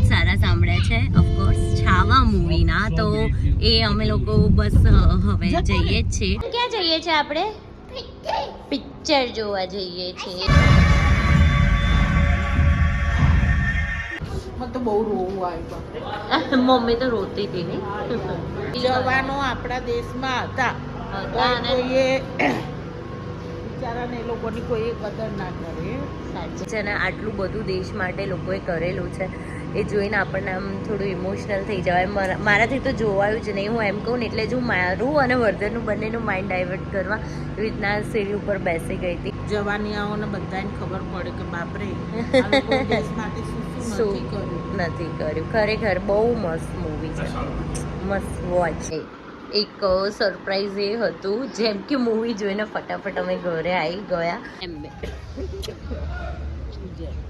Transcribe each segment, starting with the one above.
જ સારા સાંભળ્યા છે. ઓફકોર્સ છાવા મૂવીના તો એ અમે લોકો બસ હવે જઈએ જ છીએ. ક્યાં જઈએ છીએ આપણે? પિક્ચર જોવા જઈએ છીએ. તો બહુ રોવું આવ્યું મમ્મી તો રોતી હતી નહીં જવાનો આપણા દેશમાં હતા. હતા અને બિચારાને એ લોકોની કોઈ કદર ના કરે. સાચી છે ને આટલું બધું દેશ માટે લોકોએ કરેલું છે. એ જોઈને આપણને આમ થોડું ઇમોશનલ થઈ જવાય. મારા- મારાથી તો જોવાયું જ નહીં. હું એમ કહું ને એટલે જ હું મારું અને વર્ધનનું બંનેનું માઇન્ડ ડાયવર્ટ કરવા એવી રીતના સીડી ઉપર બેસી ગઈ હતી. જવાનિયાઓને બધાને ખબર પડે કે બાપરે શું નથી કર્યું. ખરેખર બહુ મસ્ત મૂવી છે. મસ્ત વોચ એક સરપ્રાઈઝ એ હતું. જેમ કે મૂવી જોઈને ફટાફટ અમે ઘરે આવી ગયા. એમ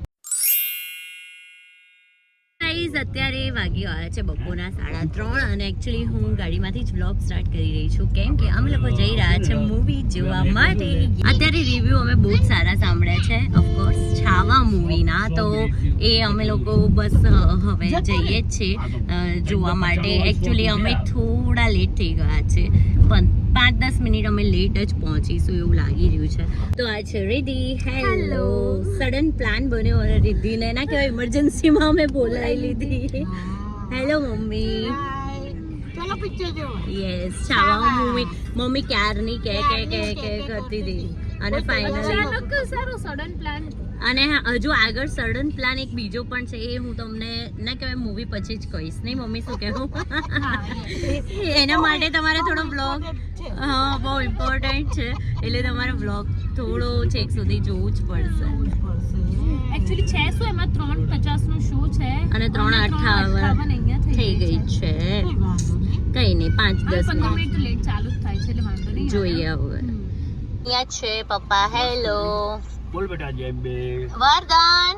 guys અત્યારે વાગી આવ્યા છે બપોરના સાડા ત્રણ અને એકચ્યુઅલી હું ગાડીમાંથી જ વ્લોગ સ્ટાર્ટ કરી રહી છું. કેમ કે અમે લોકો જઈ રહ્યા છે મૂવી જોવા માટે. અત્યારે રિવ્યૂ અમે બહુ જ સારા સાંભળ્યા છે. ઓફકોર્સ છાવા મૂવીના તો એ અમે લોકો બસ હવે જઈએ જ છીએ જોવા માટે. એકચ્યુઅલી અમે થોડા લેટ થઈ ગયા છે. પણ પાંચ દસ મિનિટ અમે લેટ જ પહોંચીશું એવું લાગી રહ્યું છે. તો આ છે રિધિ હેલો સડન પ્લાન બન્યો અને રિધિને ના કહેવાય ઇમરજન્સીમાં અમે બોલાવી લીધી. Hello mummy. Yes છાવા mummy. Mummy ક્યારની કે કે કે કે કરતી હતી. અને ફાઇનલી સારો સડન પ્લાન અને હા, હજુ આગળ સડન પ્લાન એક બીજો પણ છે એ હું તમને ના કહેવાય મૂવી પછી જ કહીશ. નહીં મમ્મી શું કહેવું? એના માટે તમારે થોડો બ્લોગ હા બહુ ઇમ્પોર્ટન્ટ છે. એટલે તમારે વ્લોગ થોડો છેક સુધી જોવું જ પડશે. એકચ્યુઅલી છે શું? એમાં ત્રણ પચાસનું શો છે. અને ત્રણ અઠાવન અહીંયા થઈ ગઈ છે. કઈ નહીં. પાંચ દસ મિનિટ લેટ ચાલુ જ થાય છે એટલે વાંધો નહીં જોઈએ હવે. અહીંયા છે પપ્પા. હેલો બોલ બેટા જેમ બે વરદાન.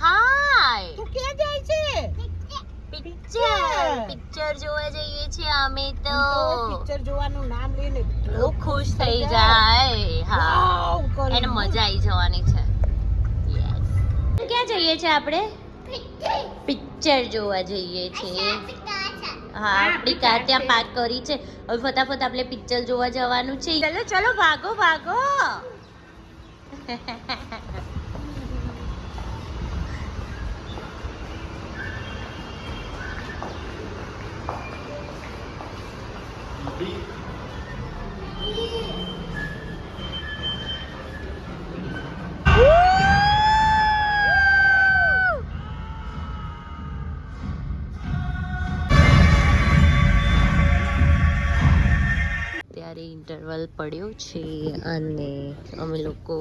હાય તું ક્યાં જાય છે? પિક્ચર પિક્ચર જોવા જઈએ છીએ અમે તો. પિક્ચર જોવાનું નામ લઈને બહુ ખુશ થઈ જાય. હા. એને મજા આવી જવાની છે. ક્યાં જઈએ છીએ આપણે? પિક્ચર જોવા જઈએ છીએ. હા આપણી કાર ત્યાં પાર્ક કરી છે. હવે ફટાફટ આપણે પિક્ચર જોવા જવાનું છે. ચલો ચલો ભાગો ભાગો. પડ્યો છે અને અમે લોકો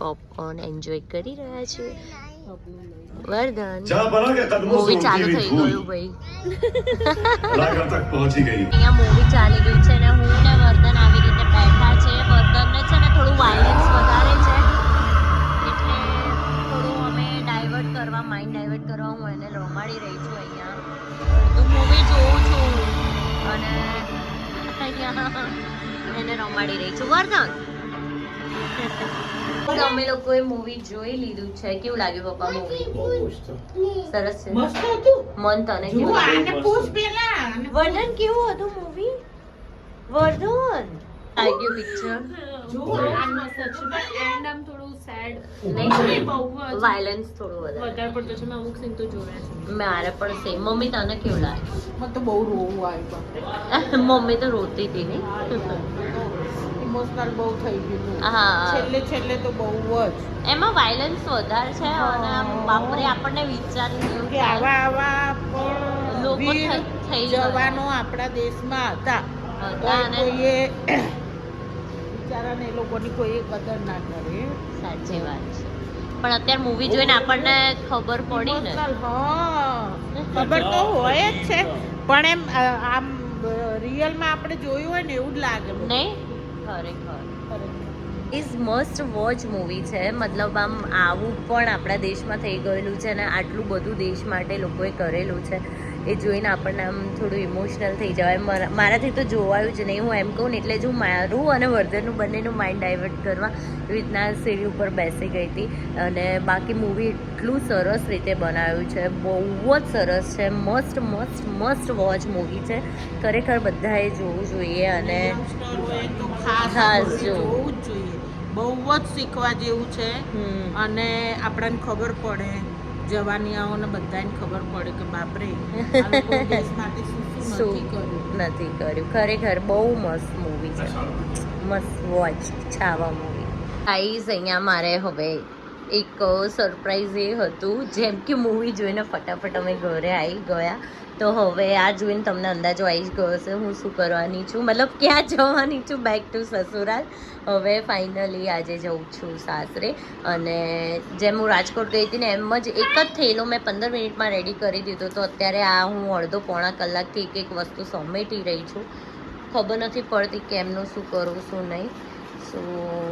પોપકોર્ન એન્જોય કરી રહ્યા છીએ વર્ધન મૂવી ચાલુ થઈ ગયું ભાઈ. અહીંયા મૂવી ચાલી ગયું છે ને હું ને વર્ધન આવી રીતે બેઠા છે. વર્ધનને છે ને થોડું વાયલેન્સ વધારે છે. એટલે થોડું અમે ડાયવર્ટ કરવા માઇન્ડ ડાયવર્ટ કરવા હું એને લોમાડી રહી છું અહીંયા. તો મૂવી જોઉં છું. અને અહીંયા. એને રમાડી રહી છું. વર્ધન. તો અમે લોકોએ મૂવી જોઈ લીધું છે. કેવું લાગ્યું પપ્પા મૂવી સરસ છે. મસ્ત હતું? મન તને કેવું લાગ્યું. વર્ધન કેવું હતું મૂવી વર્ધન. લાગ્યું પિક્ચર જો આ મસ્ત છે. પણ એન્ડ આમ થોડું સેડ નહીં વાયલન્સ થોડું વધારે. વધારે પડતો છે. મેં અમુક સીન તો જોયા છે. મારે પણ સેમ મમ્મી તને કેવું લાગે? મને તો બહુ રોવું આવ્યું મમ્મી તો રોતી હતી ઇમોશનલ બહુ થઈ ગયું હા છેલ્લે છેલ્લે તો બહુ જ. એમાં વાયલન્સ વધારે છે અને બાપરે આપણને વિચારી કે આવા આવા પણ લોકો થઈ- જવાનો આપણા દેશમાં હતા. હતા અને- બિચારાને એ લોકોની કોઈ કદર ના કરે. સાચી વાત છે. પણ અત્યારે મૂવી જોઈને આપણને ખબર પડી ને. ખબર તો હોય જ છે. પણ એમ આમ રિયલમાં આપણે જોયું હોય ને એવું જ લાગે નહીં? ખરેખર. ઇઝ મસ્ટ વોચ મૂવી છે. મતલબ આમ આવું પણ આપણા દેશમાં થઈ ગયેલું છે અને આટલું બધું દેશ માટે લોકોએ કરેલું છે. એ જોઈને આપણને આમ થોડું ઇમોશનલ થઈ જવાય. મારા- મારાથી તો જોવાયું જ નહીં. હું એમ કહું ને એટલે જ હું મારું અને વર્ધનનું બંનેનું માઇન્ડ ડાયવર્ટ કરવા એવી રીતના સીડી ઉપર બેસી ગઈ હતી. અને બાકી મૂવી એટલું સરસ રીતે બનાવ્યું છે. બહુ જ સરસ છે. મસ્ત મસ્ત મસ્ત વોચ મૂવી છે. ખરેખર બધાએ જોવું જોઈએ અને ખાસ જોવું. જ જોઈએ. બહુ જ શીખવા જેવું છે. અને આપણને ખબર પડે. જવાનિયાઓને બધાને ખબર પડે કે બાપરે શું નથી કર્યું. ખરેખર બહુ મસ્ત મૂવી છે. મસ્ત વોચ છાવા મૂવી આઈસ અહીંયા મારે હવે એક સરપ્રાઈઝ એ હતું. જેમ કે મૂવી જોઈને ફટાફટ અમે ઘરે આવી ગયા. તો હવે આ જોઈને તમને અંદાજો આવી ગયો હશે હું શું કરવાની છું. મતલબ ક્યાં જવાની છું બેક ટુ સસુરાલ. હવે ફાઇનલી આજે જઉં છું સાસરે. અને જેમ હું રાજકોટ ગઈ હતી ને એમ જ એક જ થેલો મેં પંદર મિનિટમાં રેડી કરી દીધો. તો અત્યારે આ હું અડધો પોણા કલાકથી એક એક વસ્તુ સમેટી રહી છું. ખબર નથી પડતી કેમનું શું કરવું શું નહીં. સો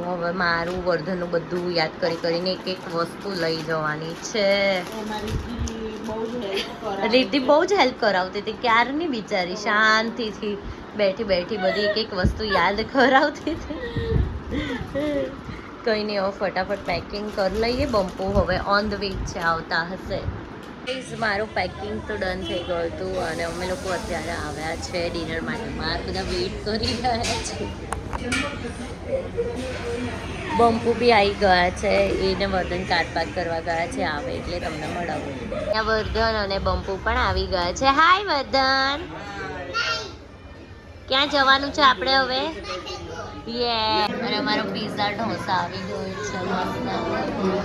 હવે મારું વર્ધનનું બધું યાદ કરી કરીને એક એક વસ્તુ લઈ જવાની છે. રીતિ બહુ જ હેલ્પ કરાવતી હતી. ક્યારની બિચારી, શાંતિથી બેઠી બેઠી બધી એક એક વસ્તુ યાદ કરાવતી હતી. કંઈ નહીં, હવે ફટાફટ પેકિંગ કરી લઈએ. બમ્પુ હવે ઓન ધ વે છે, આવતા હશે. મારું પેકિંગ તો ડન થઈ ગયું હતું અને અમે લોકો અત્યારે આવ્યા છે ડિનર માટે. બહાર બધા વેઇટ કરી રહ્યા છે. બંપુ બી આવી ગયા છે, એને વર્ધન પાર્ક કરવા ગયા છે, આવે એટલે તમને મળાવું. ત્યાં વર્ધન અને બમ્પુ પણ આવી ગયા છે. હાય વર્ધન. ક્યાં જવાનું છે આપણે હવે? યે અને અમારો પીઝા ઢોસા આવી ગયો છે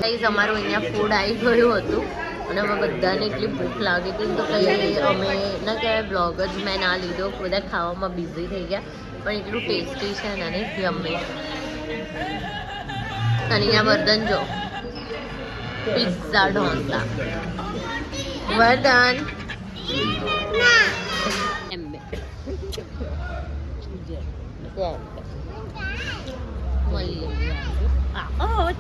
ગાઈઝ અમારું અહીંયા ફૂડ આવી ગયું હતું. અને અમે બધાને એટલી ભૂખ લાગી હતી તો કંઈ અમે ના કહેવાય બ્લોગ જ મેં ના લીધો. બધા ખાવામાં બિઝી થઈ ગયા. પણ એટલું ટેસ્ટી છે ને, અને યમ્મી અહીંયા વર્ધન જો પિઝા ઢોસા વર્ધન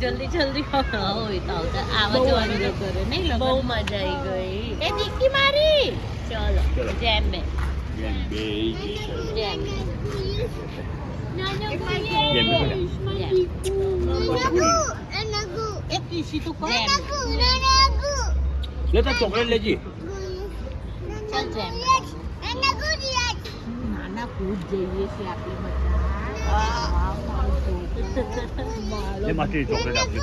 જલ્દી જલ્દી આવો જવાનું કરે નહીં બહુ મજા આવી ગઈ એ દીકી મારી ચલો જેમ બે જેમ બે જેમ લેતા ચોકલેટ લેજી નાના ભૂત જઈએ છે આપણે બધા આ મારું લે માટી ચોકલેટ આપજો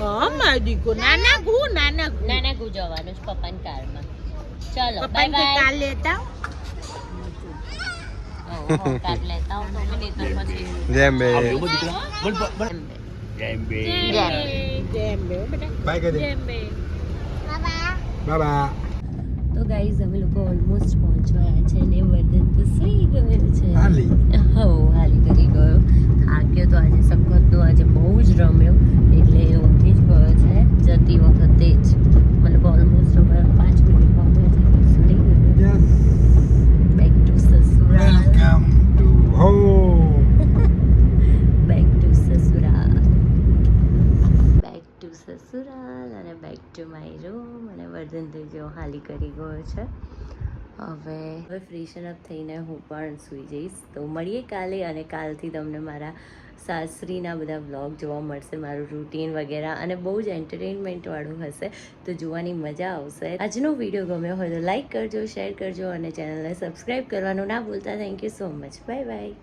હા મારી દીકો નાના ગુ નાના ગુ નાના ગુ જવાનું છે પપ્પાની કારમાં ચલો બાય બાય કાલ લેતા કાર લેતા હું તો નહીં તો પછી જેમ બે જેમ બે. જેમ બે બાય કરી જેમ બે બાય બાય તો ગાઈઝ અમે લોકો ઓલમોસ્ટ પહોંચવાયા છે ને વર્ધન તો સહી ગયો છે. હાલી કરી ગયો થાક્યો તો આજે સખત તો આજે બહુ જ રમ્યો એટલે એ ઉઠી જ ગયો છે જતી વખતે જ મતલબ ઓલમોસ્ટ અમે પાંચ મિનિટમાં પહોંચી સુઈ ગયો yes back to Sasural welcome to home back to Sasural back to સસુરાલ અને બેક ટુ માય રૂમ અને વર્ધન થઈ જો હાલી કરી ગયો છે. હવે હવે ફ્રેશન અપ થઈને હું પણ સૂઈ જઈશ. તો મળીએ કાલે અને કાલથી તમને મારા સાસરીના બધા વ્લોગ જોવા મળશે, મારું રૂટીન વગેરે અને બહુ જ એન્ટરટેનમેન્ટવાળું હશે. તો જોવાની મજા આવશે. આજનો વીડિયો ગમ્યો હોય તો લાઇક કરજો શેર કરજો અને ચેનલને સબસ્ક્રાઈબ કરવાનું ના ભૂલતા. Thank you so much bye bye